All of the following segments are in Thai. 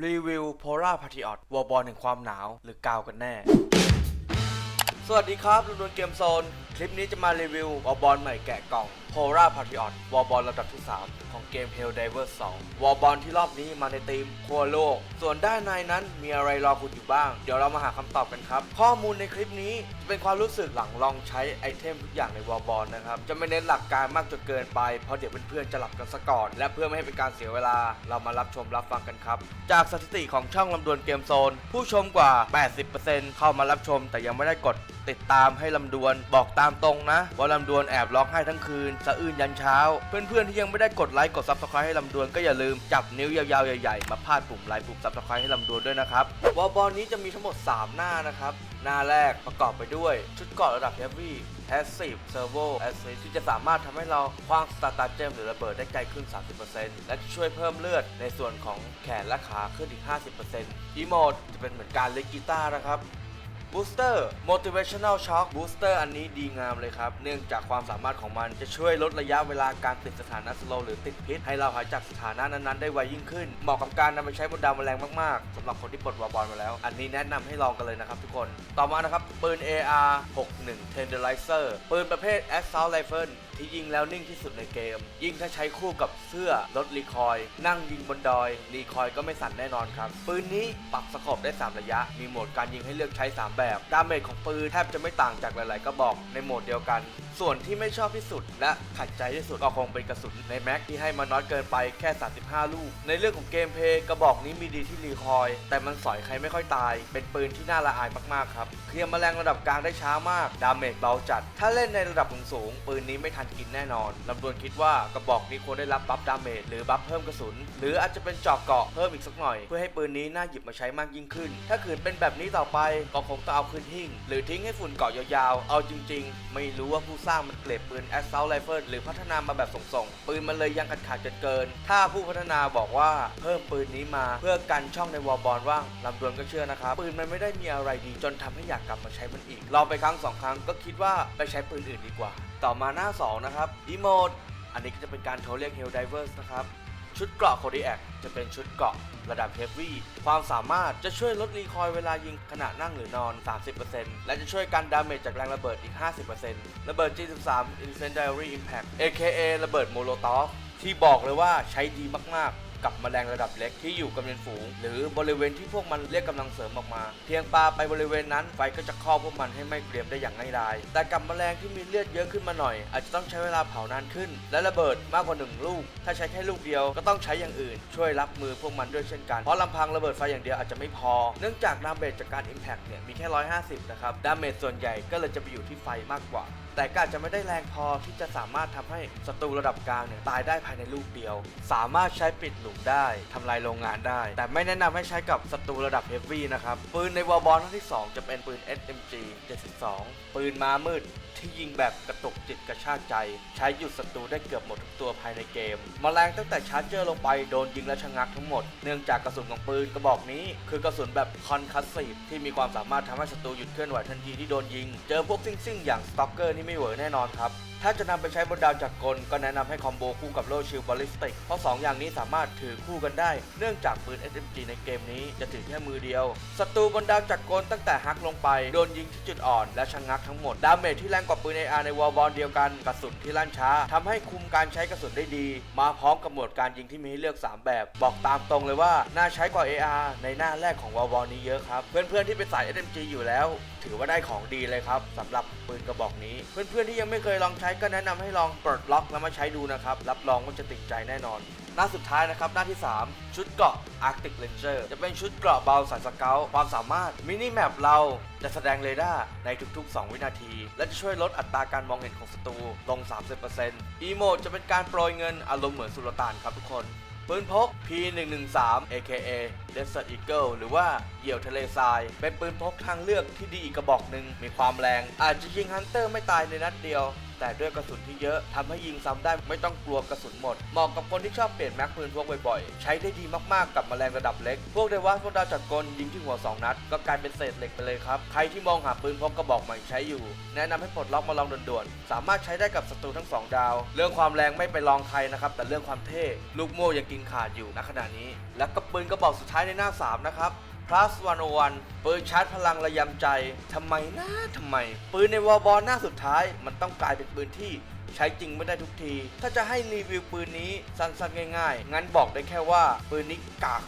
รีวิวโพล่าพาทิออตวอลบอลแห่งความหนาวหรือกาวกันแน่ สวัสดีครับลุงดวนเกมโซน คลิปนี้จะมารีวิววอลบอลใหม่แกะกล่องโพล่าพา t ิออตวอลบอลระดับที่ 3 ของเกม Helldivers 2วอลบอลที่รอบนี้มาในธีมคัวโลก ส่วนด้านในนั้นมีอะไรรอคุณอยู่บ้าง เดี๋ยวเรามาหาคำตอบกันครับ ข้อมูลในคลิปนี้จะเป็นความรู้สึกหลังลองใช้ไอเทมทุกอย่างในวอลบอลนะครับ จะไม่เน้นหลักการมากจนเกินไป เพราะเดี๋ยวเพื่อนๆจะหลับกันซะก่อน และเพื่อไม่ให้เป็นการเสียเวลา เรามารับชมรับฟังกันครับ จากสถิติของช่องลำดวนเกมโซน ผู้ชมกว่า 80%เข้ามารับชมแต่ยังไม่ได้กดติดตามให้ลำดวน บอกตามตรงนะ ว่าลำดวนแอบร้องไห้ทั้งคืนสะอื้นยันเช้า เพื่อนๆที่ยังไม่ได้กดไลค์กดซับสไครต์ให้ลำดวนก็อย่าลืมจับนิ้วยาวๆใหญ่ๆมาพาดปุ่มไลค์ปุ่มซับสไครต์ให้ลำดวนด้วยนะครับวอลบอลนี้จะมีทั้งหมด 3 หน้านะครับ หน้าแรกประกอบไปด้วย ชุดเกราะระดับ Heavy Passive Servo Assist ที่จะสามารถทำให้เราคว้างสตาร์ตาเจมหรือระเบิดได้ไกลขึ้น 30%และจะช่วยเพิ่มเลือดในส่วนของแขนและขาขึ้นอีก 50%อีโมดจะเป็นเหมือนการเล่นกีตาร์นะครับ Booster Motivational Shock Booster อันนี้ดีงามเลยครับ เนื่องจากความสามารถของมันจะช่วยลดระยะเวลาการติดสถานะสโลหรือติดพิษ ให้เราหายจากสถานะนั้นๆได้ไวยิ่งขึ้น เหมาะกับการนำไปใช้บนดาวแมลงมากๆสำหรับคนที่ปลดวาบอลมาแล้ว อันนี้แนะนำให้ลองกันเลยนะครับทุกคน ต่อมานะครับปืน AR 61 Tenderizer ปืนประเภท Assault Rifle ที่ยิงแล้วนิ่งที่สุดในเกม ยิ่งถ้าใช้คู่กับเสื้อลดรีคอย นั่งยิงบนดอย รีคอยก็ไม่สั่นแน่นอนครับ ปืนนี้ปรับสโคปได้ 3 ระยะ มีโหมดการยิงให้เลือกใช้ 3 แบบ ดาเมจของปืนแทบจะไม่ต่างจากหลาย ๆ กระบอกในโหมดเดียวกัน ส่วนที่ไม่ชอบที่สุด และขัดใจที่สุดก็คงเป็นกระสุนในแม็กที่ให้มาน้อยเกินไปแค่ 35 ลูก ในเรื่องของเกมเพลย์กระบอกนี้มีดีที่รีคอย แต่มันสอยใครไม่ค่อยตาย เป็นปืนที่น่าละอายมาก ๆ ครับ เคลียร์แมลงระดับกลางได้ช้ามาก ดาเมจเบาจัด ถ้าเล่นในระดับสูงๆปืนนี้ไม่ทันกินแน่นอนลำดวนคิดว่ากระบอกนี้ควรได้รับบัฟดาเมจหรือบัฟเพิ่มกระสุน หรืออาจจะเป็นเจอกเกาะเพิ่มอีกสักหน่อย เพื่อให้ปืนนี้น่าหยิบมาใช้มากยิ่งขึ้น ถ้าขืนเป็นแบบนี้ต่อไปก็คงต้องเอาขึ้นหิ้งหรือทิ้งให้ฝุ่นเกาะยาวๆ เอาจริง ๆ ไม่รู้ว่าผู้สร้างมันเกลียดปืน Assault Rifle หรือพัฒนามาแบบส่งๆ ปืนมันเลยยังขาดขาดๆเกิน ถ้าผู้พัฒนาบอกว่าเพิ่มปืนนี้มาเพื่อกันช่องในวอลบอลว่างลำดวนก็เชื่อนะครับปืนมันไม่ได้มีอะไรดีจนทำให้อยากกลับมาใช้มันอีกลองไปครั้งสองครั้งก็คิดว่าไปใช้ปืนอื่นดีกว่า ต่อมาหน้าสองนะครับอีโมดอันนี้ก็จะเป็นการโทรเรียก Hell Divers นะครับ ชุดเกราะ Kodiak จะเป็นชุดเกราะระดับ Heavy ความสามารถจะช่วยลดรีคอยล์เวลายิงขณะนั่งหรือนอน 30%และจะช่วยกันดาเมจจากแรงระเบิดอีก 50%ระเบิด G13 Incendiary Impact AKA ระเบิดโมโลตอฟที่บอกเลยว่าใช้ดีมากๆ กับแมลงระดับเล็กที่อยู่กับเป็นฝูง หรือบริเวณที่พวกมันเรียกกำลังเสริมออกมา เพียงปลาไปบริเวณนั้นไฟก็จะครอบพวกมันให้ไม่เกรียมได้อย่างง่ายดายแต่กับแมลงที่มีเลือดเยอะขึ้นมาหน่อย อาจจะต้องใช้เวลาเผานานขึ้น และระเบิดมากกว่าหนึ่งลูก ถ้าใช้แค่ลูกเดียวก็ต้องใช้อย่างอื่น ช่วยรับมือพวกมันด้วยเช่นกันเพราะลำพังระเบิดไฟอย่างเดียวอาจจะไม่พอ เนื่องจากดาเมจจากการ Impact เนี่ยมีแค่ 150 นะครับดาเมจส่วนใหญ่ก็เลยจะไปอยู่ที่ไฟมากกว่าแต่ก็อาจจะไม่ได้แรงพอที่จะสามารถทำให้ศัตรูระดับกลางเนี่ยตายได้ภายในลูกเดียว สามารถใช้ปิดหลุมได้ทำลายโรงงานได้ แต่ไม่แนะนำให้ใช้กับศัตรูระดับเฮฟวี่นะครับ ปืนในวอลบอลท่านที่ 2 จะเป็นปืน SMG 72 ปืนมามืดที่ยิงแบบกระตุกจิตกระชากใจ ใช้หยุดศัตรูได้เกือบหมดทุกตัวภายในเกมมแมลงตั้งแต่ชาร์จเจอร์ลงไปโดนยิงและชะงักทั้งหมด เนื่องจากกระสุนของปืนกระบอกนี้คือกระสุนแบบคอนคัสซีฟที่มีความสามารถทำให้ศัตรูหยุดเคลื่อนไหวทันทีที่โดนยิง เจอพวกซิ่งๆอย่างสต็อกเกอร์นี่ไม่เหวอแน่นอนครับ ถ้าจะนำไปใช้บนดาวจักรกล ก็แนะนำให้คอมโบคู่กับโลชิลบอลิสติก เพราะ 2 อย่างนี้สามารถถือคู่กันได้ เนื่องจากปืน SMG ในเกมนี้จะถือแค่มือเดียว ศัตรูบนดาวจักรกลตั้งแต่ฮักลงไป โดนยิงที่จุดอ่อนและชะงงักทั้งหมด ดาเมจที่แรงกว่าปืน AR ในวอลบอลเดียวกัน กระสุนที่ลั่นช้าทำให้คุมการใช้กระสุนได้ดี มาพร้อมกับโหมดการยิงที่มีให้เลือก 3 แบบ บอกตามตรงเลยว่าน่าใช้กว่า AR ในหน้าแรกของวอลบอลนี้เยอะครับ เพื่อนๆที่เป็นสาย SMG อยู่แล้ว ถือว่าได้ของดีเลยครับสำหรับปืนกระบอกนี้ เพื่อนๆที่ยังไม่เคยลองใช้ก็แนะนำให้ลองเปลดล็อกแล้วมาใช้ดูนะครับ รับรองว่าจะติดใจแน่นอน หน้าสุดท้ายนะครับ หน้าที่ 3 ชุดเกราะ Arctic Ranger จะเป็นชุดเกราะเบาสายสเกลความสามารถมินิแมปเราจะแสดงเรดาร์ในทุกๆ 2 วินาที และจะช่วยลดอัตราการมองเห็นของศัตรูลง 30%อีโมดจะเป็นการโปรยเงินอารมณ์เหมือนสุลต่านครับทุกคนปืนพก P113 AKA Desert Eagle หรือว่าเหยี่ยวทะเลทราย เป็นปืนพกทางเลือกที่ดีอีกกระบอกหนึ่งมีความแรง อาจจะยิงฮันเตอร์ไม่ตายในนัดเดียว แต่ด้วยกระสุนที่เยอะทำให้ยิงซ้ำได้ไม่ต้องกลัวกระสุนหมด เหมาะกับคนที่ชอบเปลี่ยนแม็กปืนพวกบ่อยๆ ใช้ได้ดีมากๆกับแมลงระดับเล็ก พวกเดวัสพวกดาวจักรกลยิงที่หัว 2 นัด ก็กลายเป็นเศษเหล็กไปเลยครับ ใครที่มองหาปืนพกกระบอกใหม่ใช้อยู่ แนะนำให้ปลดล็อกมาลองด่วนๆ สามารถใช้ได้กับศัตรูทั้งสองดาว เรื่องความแรงไม่ไปลองใครนะครับแต่เรื่องความเท่ลูกโม่ยังกินขาดอยู่ณขณะนี้ และก็ปืนกระบอกสุดท้ายในหน้าสามนะครับ plus 101ปืนชาร์จพลังระยำใจทำไมนะทำไม ปืนในวอลบอลหน้าสุดท้าย มันต้องกลายเป็นปืนที่ใช้จริงไม่ได้ทุกที ถ้าจะให้รีวิวปืนนี้สั้นๆง่ายๆ งั้นบอกได้แค่ว่าปืนนี้กาก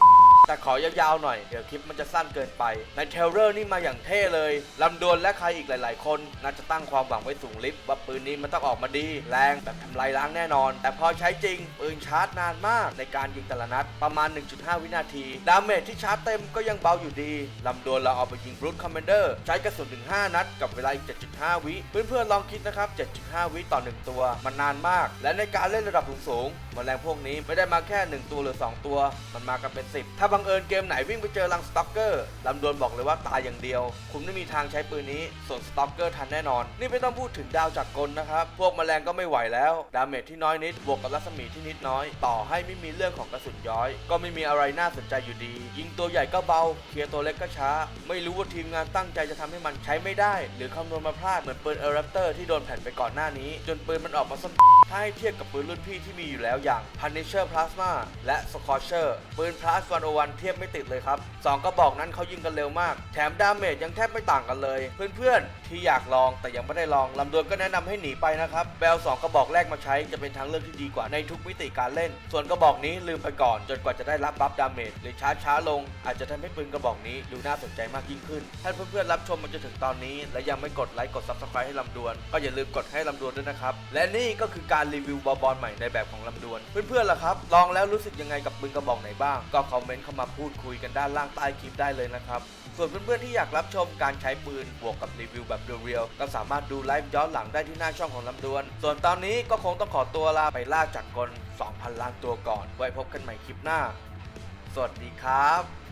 แต่ขอยาวๆหน่อย เดี๋ยวคลิปมันจะสั้นเกินไป ในเทเลอร์นี่มาอย่างเท่เลยลำดวนและใครอีกหลาย ๆ คน น่าจะตั้งความหวังไว้สูงลิฟว่าปืนนี้มันต้องออกมาดี แรงแบบทำลายล้างแน่นอน แต่พอใช้จริง ปืนชาร์จนานมากในการยิงแต่ละนัดประมาณ 1.5 วินาที ดาเมจที่ชาร์จเต็มก็ยังเบาอยู่ดีลำดวนเราเอาไปยิงบรูทคอมเมนเดอร์ใช้กระสุนถึง 5 นัด กับเวลาอีก 7.5 วิ เพื่อนๆลองคิดนะครับ 7.5 วิต่อ 1 ตัว มันนานมาก และในการเล่นระดับสูงๆแมลงพวกนี้ไม่ได้มาแค่ 1 ตัวหรือ 2 ตัว มันมากันเป็น 10 ถ้าบังเอิญเกมไหนวิ่งไปเจอลังสต็อกเกอร์ลำดวนบอกเลยว่าตายอย่างเดียว คุณไม่มีทางใช้ปืนนี้ ส่วนสต็อกเกอร์ทันแน่นอน นี่ไม่ต้องพูดถึงดาวจากกลนะครับ พวกแมลงก็ไม่ไหวแล้ว ดาเมจที่น้อยนิด บวกกับรัศมีที่นิดน้อย ต่อให้ไม่มีเรื่องของกระสุนย้อย ก็ไม่มีอะไรน่าสนใจอยู่ดี ยิงตัวใหญ่ก็เบา เคลียร์ตัวเล็กก็ช้า ไม่รู้ว่าทีมงานตั้งใจจะทำให้มันใช้ไม่ได้ หรือคำนวณมาพลาดเหมือนปืนเออร์แรปเตอร์ที่โดนแผ่นไปก่อนหน้านี้ จนปืนมันออกมาส้นถ้าให้เทียบกับปืนรุ่นพี่ที่มีอยู่แล้วอย่าง Punisher Plasma และ Scorcher ปืน Plus 101เทียบไม่ติดเลยครับ 2 กระบอกนั้นเขายิงกันเร็วมาก แถมดาเมจยังแทบไม่ต่างกันเลย เพื่อนๆ ที่อยากลองแต่ยังไม่ได้ลองลำดวนก็แนะนำให้หนีไปนะครับแบล2กระบอกแรกมาใช้จะเป็นทางเลือกที่ดีกว่าในทุกมิติการเล่น ส่วนกระบอกนี้ลืมไปก่อน จนกว่าจะได้รับบัฟดาเมจหรือชาร์จช้าลง อาจจะทำให้ปืนกระบอกนี้ดูน่าสนใจมากยิ่งขึ้นถ้าเพื่อนๆรับชมมาจนถึงตอนนี้ และยังไม่กดไลค์กด Subscribe ให้ลำดวน ก็อย่าลืมกดให้ลำดวนด้วยนะครับและนี่ก็คือการรีวิวบอลบอลใหม่ในแบบของลำดวน เพื่อนๆล่ะครับลองแล้วรู้สึกยังไงกับปืนกระบอกไหนบ้างก็คอมเมนต์มาพูดคุยกันด้านล่างใต้คลิปได้เลยนะครับ ส่วนเพื่อนๆที่อยากรับชมการใช้ปืนบวกกับรีวิวแบบเรียวๆก็สามารถดูไลฟ์ย้อนหลังได้ที่หน้าช่องของลำดวน ส่วนตอนนี้ก็คงต้องขอตัวลาไปล่าจักรกล 2,000 ล้านตัวก่อน ไว้พบกันใหม่คลิปหน้า สวัสดีครับ